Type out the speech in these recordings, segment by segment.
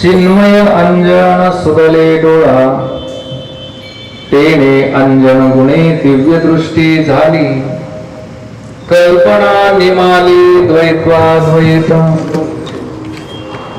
चिन्मय अंजन सुदले डोळा तेने अंजन गुणे दिव्य दृष्टी झाली कल्पना निमाली द्वैत्वाद्वैत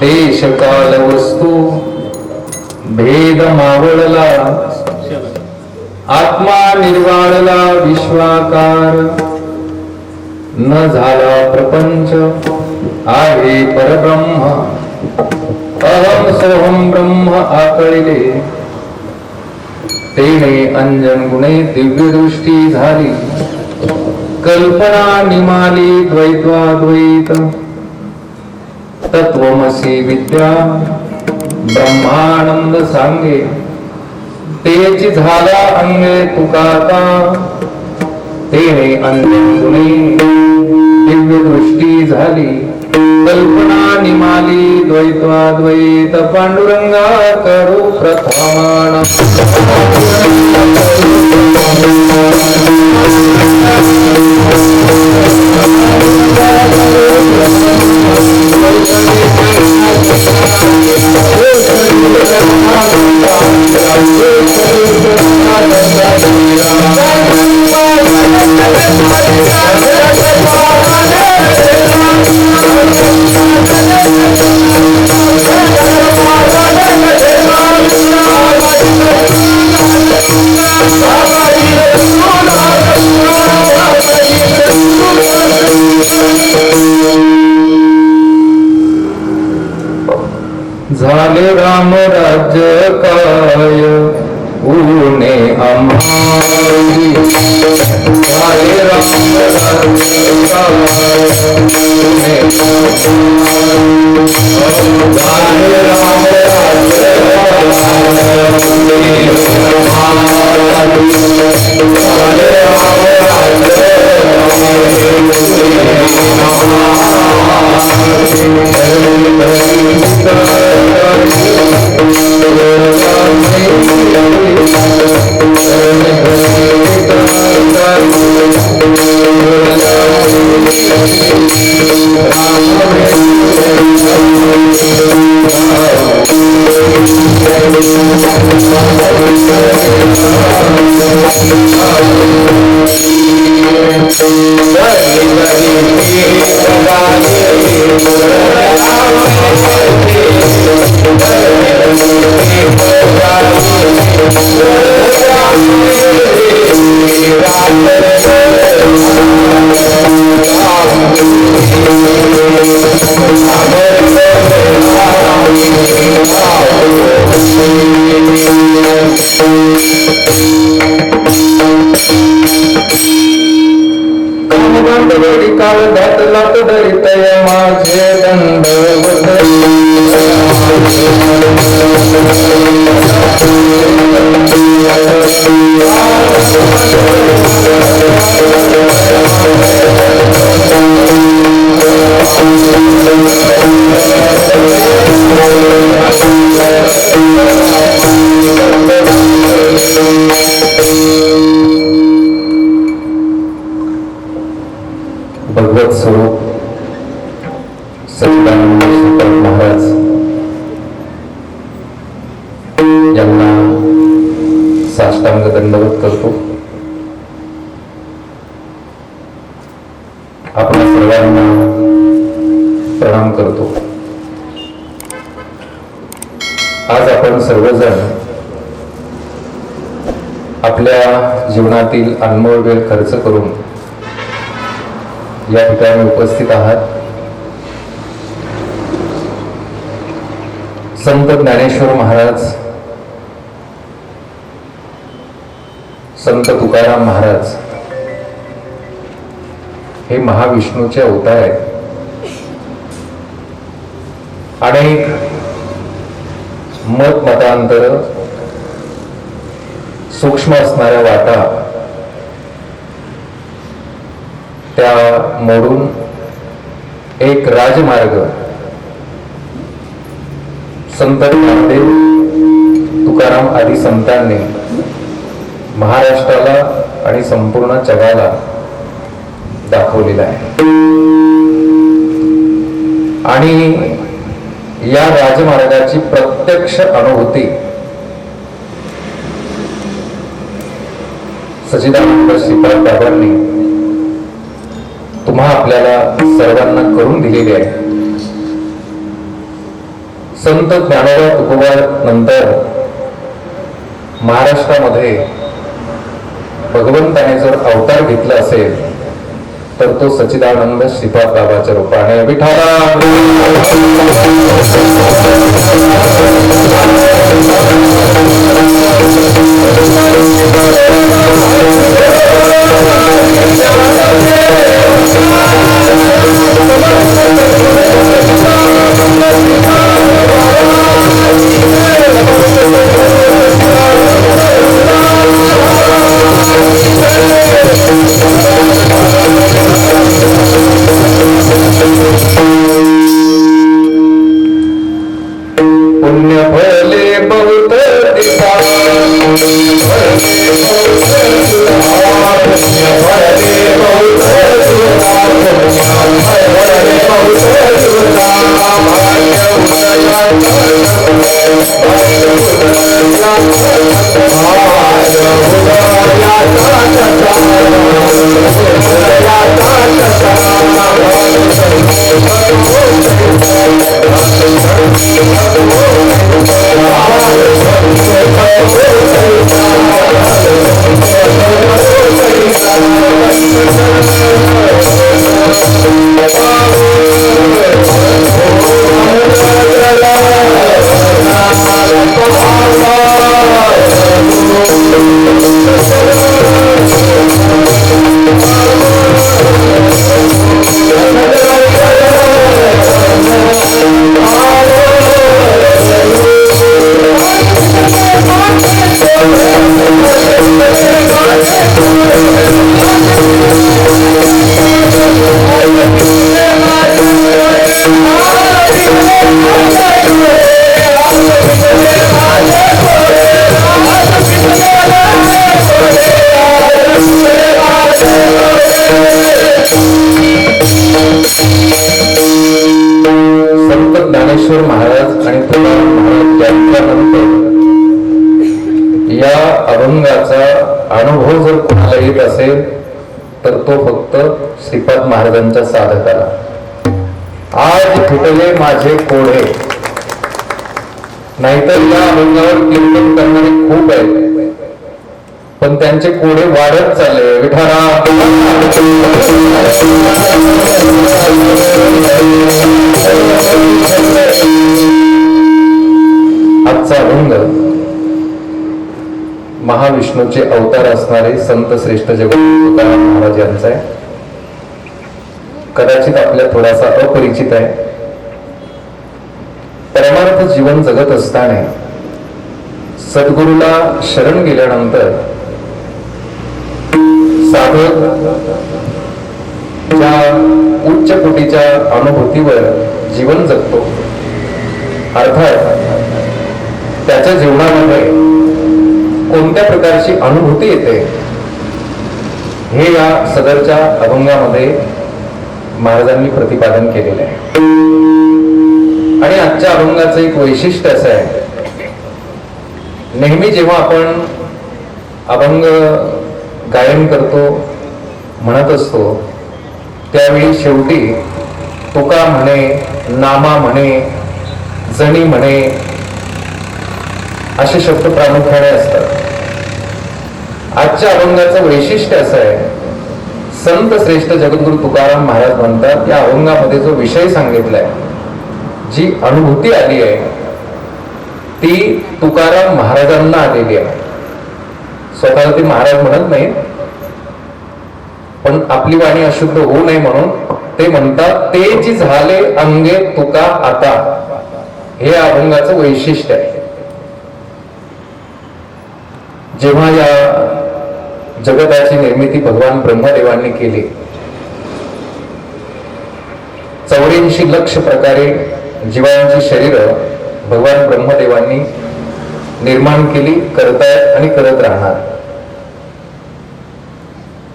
देश काल वस्तू भेद मावळला आत्मा निर्वाळला विश्वाकार न झाला प्रपंच आहे परब्रह्म। अहम सोहम ब्रह्म आकळिले तेने अंजन गुणे दिव्य दृष्टी झाली। कल्पना निमाली द्वैत्वाद्वैत तत्वमसी विद्या ब्रह्मानंद सांगे। तेची झाला अंगे तुकाता तेने अंजन गुणे दिव्य दृष्टी झाली। कल्पना निमाली द्वैत्वाद्वैत पांडुरंगा करू प्रथमान झाले राम राज्य काय? ऊने आम्हारी झाले राम राज्य काय? ऊने झाले राम राज्य काय ऊने आपल्या जीवनातील अनमोल वेळ खर्च करून या ठिकाणी उपस्थित आहात. संत ज्ञानेश्वर महाराज संत तुकाराम महाराज हे महाविष्णूचे अवतार आहेत. अनेक मत मतांतर सूक्ष्म असणाऱ्या वाटा त्या मोडून एक राजमार्ग. संत ज्ञानदेव तुकाराम आदी संतांनी महाराष्ट्राला आणि संपूर्ण जगाला दाखवलेला आहे. आणि या राजमार्गाची प्रत्यक्ष अनुभूती. सचिदानंद श्रीपाद बाबांनी तुम्हा आपल्याला सर्वांना करून दिलेली आहे. संत ज्ञानोबा तुकोबार नंतर महाराष्ट्रामध्ये भगवंताने जर अवतार घेतला असेल तर तो सच्चिदानंद श्रीपाद बाबाच्या रूपाने विठाला या अभंगाचा अनुभव जर कोणाला येत असेल तर तो फक्त श्रीपाद महाराजांच्या साधकाला. आज फुटले माझे कोढे. नाहीतर या अभंगावर कीर्तन करणारे खूप आहेत. पण त्यांचे कोडे वाढत चालले. विठारा Thank you. आजचा अभंग महाविष्णूचे अवतार असणारे संत श्रेष्ठ जगत महाराज यांचा आहे. कदाचित आपल्या थोडासा अपरिचित आहे. परमार्थ जीवन जगत असताना सद्गुरूला शरण गेल्यानंतर साधक ज्या उच्च कोटीच्या अनुभूतीवर जीवन जगतो अर्थात त्याच्या जीवनामध्ये कोणत्या प्रकारची अनुभूती येते? हे या सदरच्या अभंगामध्ये महाराजांनी प्रतिपादन केलेलं आहे. आणि आजच्या अभंगाचं एक वैशिष्ट्य असं आहे. नेहमी जेव्हा आपण अभंग गायन करतो म्हणत असतो त्यावेळी शेवटी तुका म्हणे नामा म्हणे जणी म्हणे असे शब्द प्रामुख्याने असतात. आजच्या अभंगाचं वैशिष्ट्य असं आहे संत श्रेष्ठ जगद्गुरु तुकाराम महाराज म्हणतात या अभंगामध्ये जो विषय सांगितलाय जी अनुभूती आली आहे ती तुकाराम महाराजांना आलेली आहे. स्वतःला ते महाराज म्हणत नाही पण आपली वाणी अशुद्ध होऊ नये म्हणून ते म्हणतात ते जी झाले अंगे तुका आता. हे अभंगाचं वैशिष्ट्य आहे. जेव्हा या जगताची निर्मिती भगवान ब्रह्मदेवांनी केली चौऱ्याऐंशी लक्ष प्रकारे जीवांची शरीर भगवान ब्रह्मदेवांनी निर्माण केली करतायत आणि करत राहणार.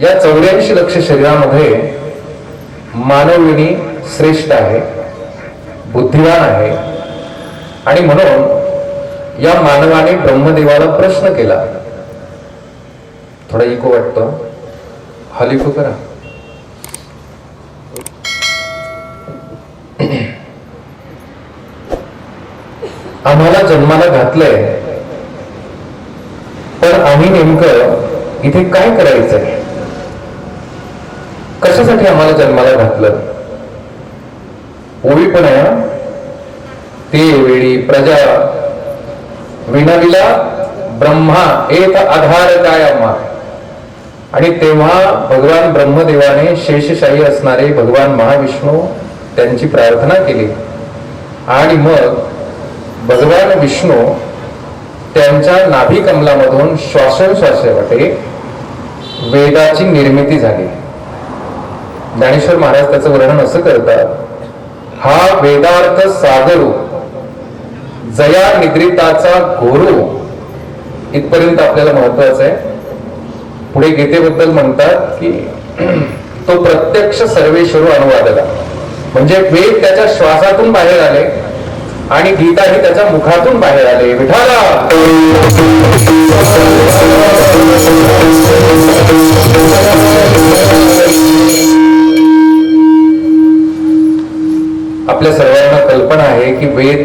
या चौऱ्याऐंशी लक्ष शरीरामध्ये मानविणी श्रेष्ठ आहे बुद्धिवान आहे आणि म्हणून या मानवाने ब्रह्मदेवाला प्रश्न केला. थोडा इको वाटतो. हलिफो करा. आम्हाला जन्माला घातलंय. पण आम्ही नेमकं इथे काय करायचंय? कशासाठी आम्हाला जन्माला घातलं? ओळी पण आहे ते वेळी प्रजा विनविला ब्रह्मा एक आधार काय आम्हाला आणि तेव्हा भगवान ब्रह्मदेवाने शेषशाही असणारे भगवान महाविष्णू त्यांची प्रार्थना केली. आणि मग भगवान विष्णू त्यांच्या नाभी कमलामधून वेदाची निर्मिती झाली. ज्ञानेश्वर महाराज त्याचं वर्णन असं करतात हा वेदार्थ सागरू जया निद्रिताचा घोरू. इथपर्यंत आपल्याला महत्वाचं आहे पुढे गीतेबद्दल म्हणतात की तो प्रत्यक्ष सर्वेश्वर अनुवादला. म्हणजे वेद त्याच्या श्वासातून बाहेर आले आणि गीता ही त्याच्या मुखातून बाहेर आले. विठाला! आपल्या सर्वांना कल्पना आहे की वेद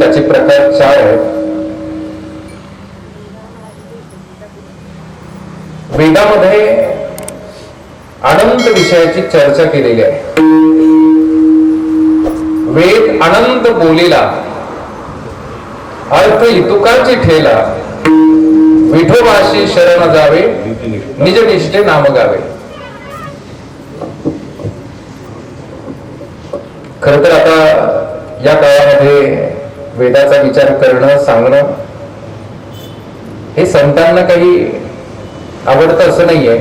त्याचे प्रकार चार आहेत. वेदामध्ये अनंत विषयाची चर्चा केलेली आहे. वेद अनंत बोलीला अर्थ इतुकाची ठेला विठोबाशी शरण जावे निज निष्ठे नाम गावे. खर तर आता या काळामध्ये वेदाचा विचार करणं सांगणं हे संतांना काही आवडतं असं नाहीये.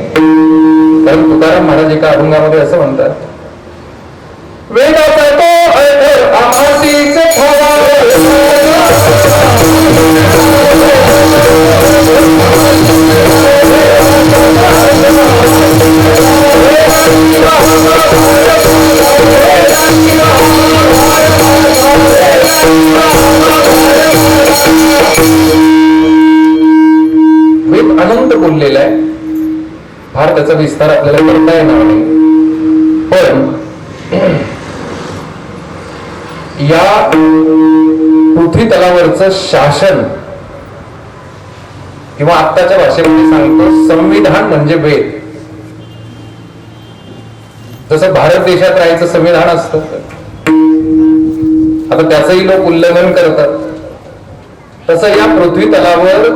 कारण तुकाराम महाराज एका अभंगामध्ये असं म्हणतात वेद अनंत बोललेला आहे. फार त्याचा विस्तार आपल्याला करता येणार नाही. पण या पृथ्वी तलावरचं शासन किंवा आत्ताच्या भाषेमध्ये सांगतो संविधान म्हणजे वेद. जसं भारत देशात राहायचं संविधान असतं. आता त्याचंही लोक उल्लंघन करतात. तसं या पृथ्वी तलावर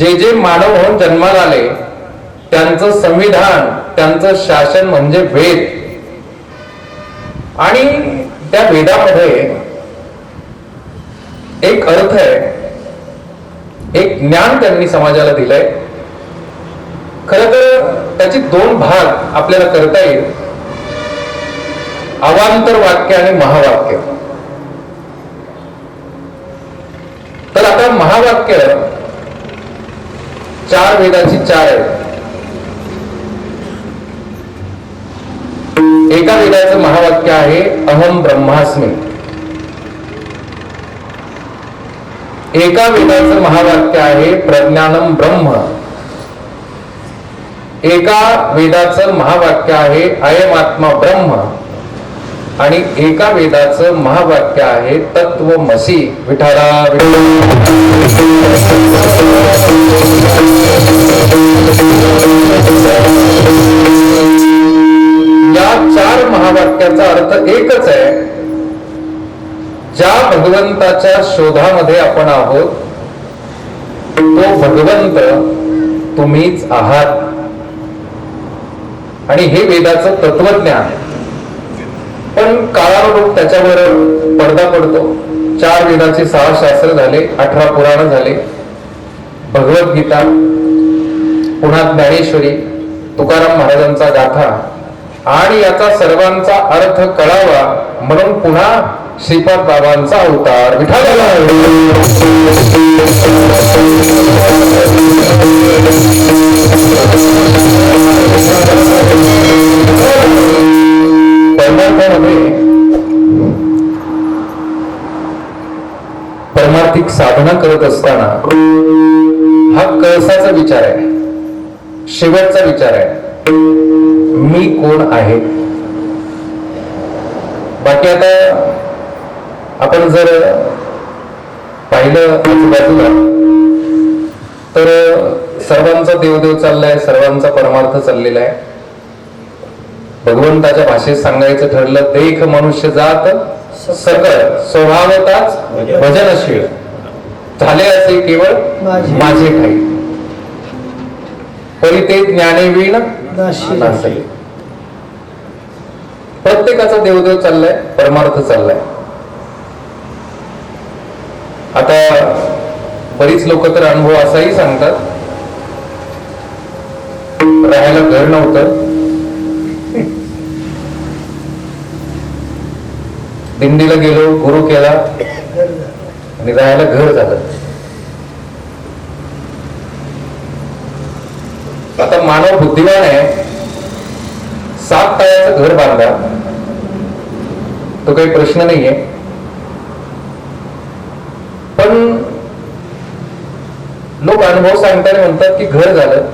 जे जे मानव म्हणून जन्माला आले त्यांचं संविधान त्यांचं शासन म्हणजे वेद. आणि त्या वेदामध्ये एक अर्थ आहे एक ज्ञान त्यांनी समाजाला दिलंय. खर तर त्याचे दोन भाग आपल्याला करता येईल. अवांतर वाक्य आणि महावाक्य. तर आता महावाक्य चार वेदाची चार आहेत. एका वेदाचं महावाक्य आहे अहम ब्रह्मास्मी. एका वेदाचं महावाक्य आहे प्रज्ञानम ब्रह्म. एका वेदाचं महावाक्य आहे अयमात्मा ब्रह्म. आणि एका वेदाचं महावाक्य आहे तत्व मसी विठारा या चार महावाक्याचा अर्थ एकच आहे. ज्या भगवंताच्या शोधामध्ये आपण आहोत तो भगवंत तुम्हीच आहात. आणि हे वेदाचं तत्वज्ञान पण काळानुरूप त्याच्यावर पडदा पडतो. चार वेदाचे सहा शास्त्र झाले अठरा पुराण झाले. भगवद्गीता पुन्हा ज्ञानेश्वरी तुकाराम महाराजांचा गाथा आणि याचा सर्वांचा अर्थ कळावा म्हणून पुन्हा श्रीपाद बाबांचा अवतार विठा झाला परमार्थिक साधना करत असताना हा कळसाचा विचार आहे. शेवटचा विचार आहे. मी कोण आहे? बाकी आता आपण जर पाहिलं आजूबाजूला तर सर्वांचा देवदेव चाललाय सर्वांचा परमार्थ चाललेला आहे. भगवंताच्या भाषेत सांगायचं ठरलं देख मनुष्य जात सकळ स्वभावताच भजनशील झाले असे केवळ माझे. काही परी ते ज्ञानेवीण नाशी. नासे. प्रत्येकाचा देवदेव चाललाय परमार्थ चाललाय आता बरीच लोक तर अनुभव असाही सांगतात राहायला घर नव्हतं दिंडीला गेलो गुरु केला आणि राहायला घर झालं. आता मानव बुद्धिमान आहे सात तळ्याचं घर बांधा. तो काही प्रश्न नाहीये. पण लोक अनुभव सांगताना म्हणतात की घर झालं.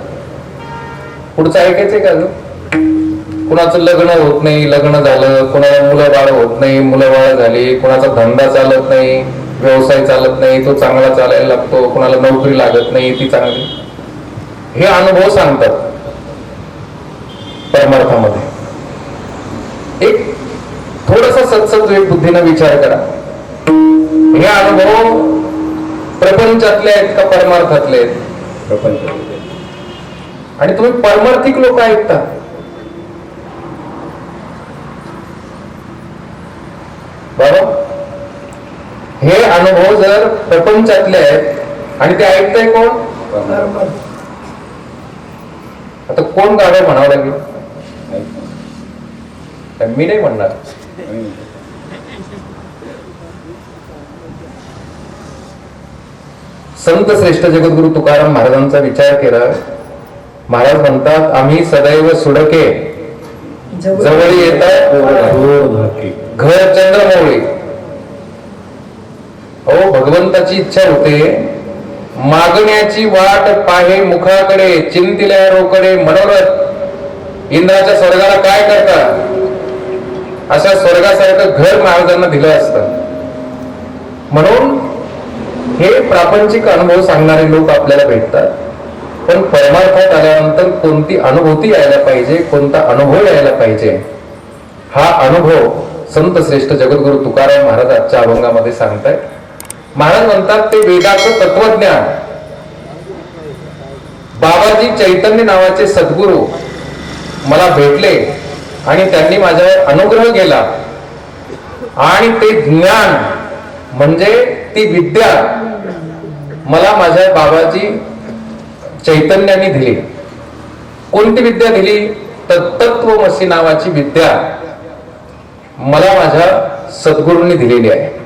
पुढचं ऐकायचंय का ग कुणाचं लग्न होत नाही लग्न झालं कुणाला मुलं बाळ होत नाही मुलं बाळ झाली कुणाचा धंदा चालत नाही व्यवसाय चालत नाही तो चांगला चालायला लागतो कुणाला नोकरी लागत नाही ती चांगली. हे अनुभव सांगतात परमार्थामध्ये. एक थोडासा सत्सद बुद्धीनं विचार करा. हे अनुभव प्रपंचातले आहेत का परमार्थातले आहेत? आणि तुम्ही परमार्थिक लोक ऐकता बरोबर? हे अनुभव जर प्रपंचातले आहेत आणि ते ऐकताय कोण? आता कोण गाडव म्हणावं लागेल? मी नाही म्हणणार. संत श्रेष्ठ जगद्गुरु तुकाराम महाराजांचा विचार केला. महाराज म्हणतात आम्ही सदैव सुडके जवळ येतात घर चंद्रमौळी. अहो भगवंताची इच्छा होते. मागण्याची वाट पाहे मुखाकडे चिंतिल्या रोकडे मनोरथ. इंद्राच्या स्वर्गाला काय करतात अशा स्वर्गासारखं घर महाराजांना दिलं असतं. म्हणून हे प्रापंचिक अनुभव सांगणारे लोक आपल्याला भेटतात. पण परमार्थात आल्यानंतर कोणती अनुभूती यायला पाहिजे कोणता अनुभव यायला पाहिजे? हा अनुभव संत श्रेष्ठ जगद्गुरु तुकाराम महाराज आजच्या अभंगामध्ये सांगतायत. महाराज म्हणतात ते वेदाचं तत्वज्ञान. बाबाजी चैतन्य नावाचे सद्गुरू मला भेटले आणि त्यांनी माझ्यावर अनुग्रह केला. आणि ते ज्ञान म्हणजे ती विद्या मला माझ्या बाबाजी चैतन्याने दिली. कोणती विद्या दिली? तर तत्वमसी नावाची विद्या. मला माझ्या सद्गुरूंनी दिलेली आहे.